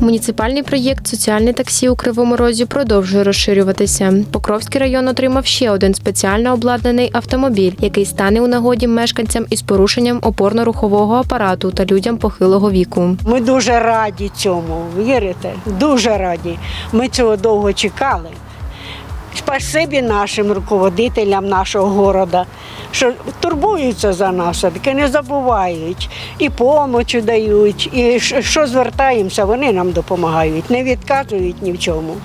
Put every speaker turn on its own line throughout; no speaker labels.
Муніципальний проєкт Соціальне таксі у Кривому Розі продовжує розширюватися. Покровський район отримав ще один спеціально обладнаний автомобіль, який стане у нагоді мешканцям із порушенням опорно-рухового апарату та людям похилого віку.
Ми дуже раді цьому, вірите? Дуже раді. Ми цього довго чекали. Спасибі нашим руководителям нашого міста, що турбуються за нас, таки не забувають, і помочі дають, і що звертаємося, вони нам допомагають, не відказують ні в чому.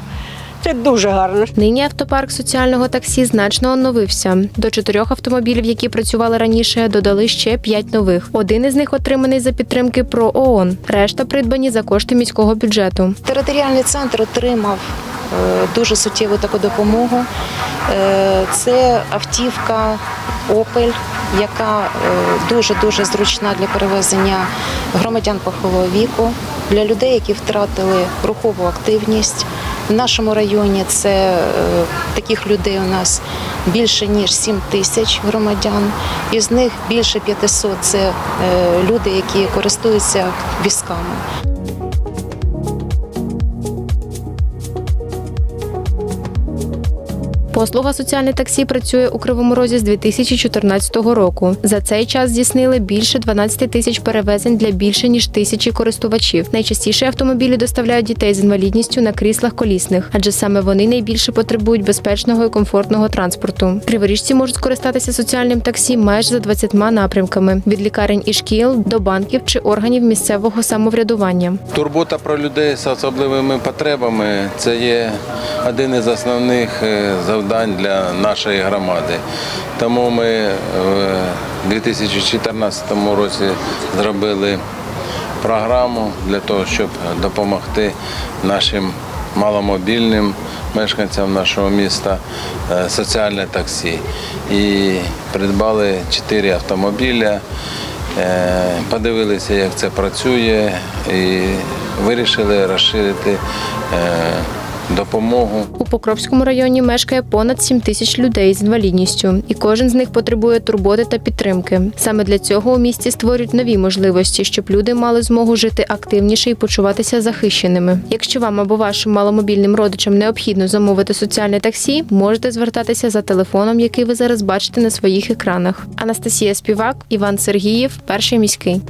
Це дуже гарно.
Нині автопарк соціального таксі значно оновився. До чотирьох автомобілів, які працювали раніше, додали ще п'ять нових. Один із них отриманий за підтримки ПРО ООН. Решта придбані за кошти міського бюджету.
Територіальний центр отримав е, дуже суттєву таку допомогу. Е, Це автівка Опель, яка дуже дуже зручна для перевезення громадян похилого віку, для людей, які втратили рухову активність. В нашому районі це е, таких людей у нас більше ніж 7 тисяч громадян. Із них більше 500 – це е, люди, які користуються візками.
Послуга соціальне таксі працює у Кривому Розі з 2014 року. За цей час здійснили більше 12 тисяч перевезень для більше ніж тисячі користувачів. Найчастіше автомобілі доставляють дітей з інвалідністю на кріслах колісних, адже саме вони найбільше потребують безпечного і комфортного транспорту. Криворіжці можуть скористатися соціальним таксі майже за 20 напрямками від лікарень і шкіл до банків чи органів місцевого самоврядування.
Турбота про людей з особливими потребами це є один із основних е, завдань для нашої громади. Тому ми е, в 2014 році зробили програму для того, щоб допомогти нашим маломобільним мешканцям нашого міста е, соціальне таксі. І придбали чотири автомобіля. Е, Подивилися, як це працює, і вирішили розширити допомогу.
У Покровському районі мешкає понад 7 тисяч людей з інвалідністю, і кожен з них потребує турботи та підтримки. Саме для цього у місті створюють нові можливості, щоб люди мали змогу жити активніше і почуватися захищеними. Якщо вам або вашим маломобільним родичам необхідно замовити соціальне таксі, можете звертатися за телефоном, який ви зараз бачите на своїх екранах. Анастасія Співак, Іван Сергієв, перший міський.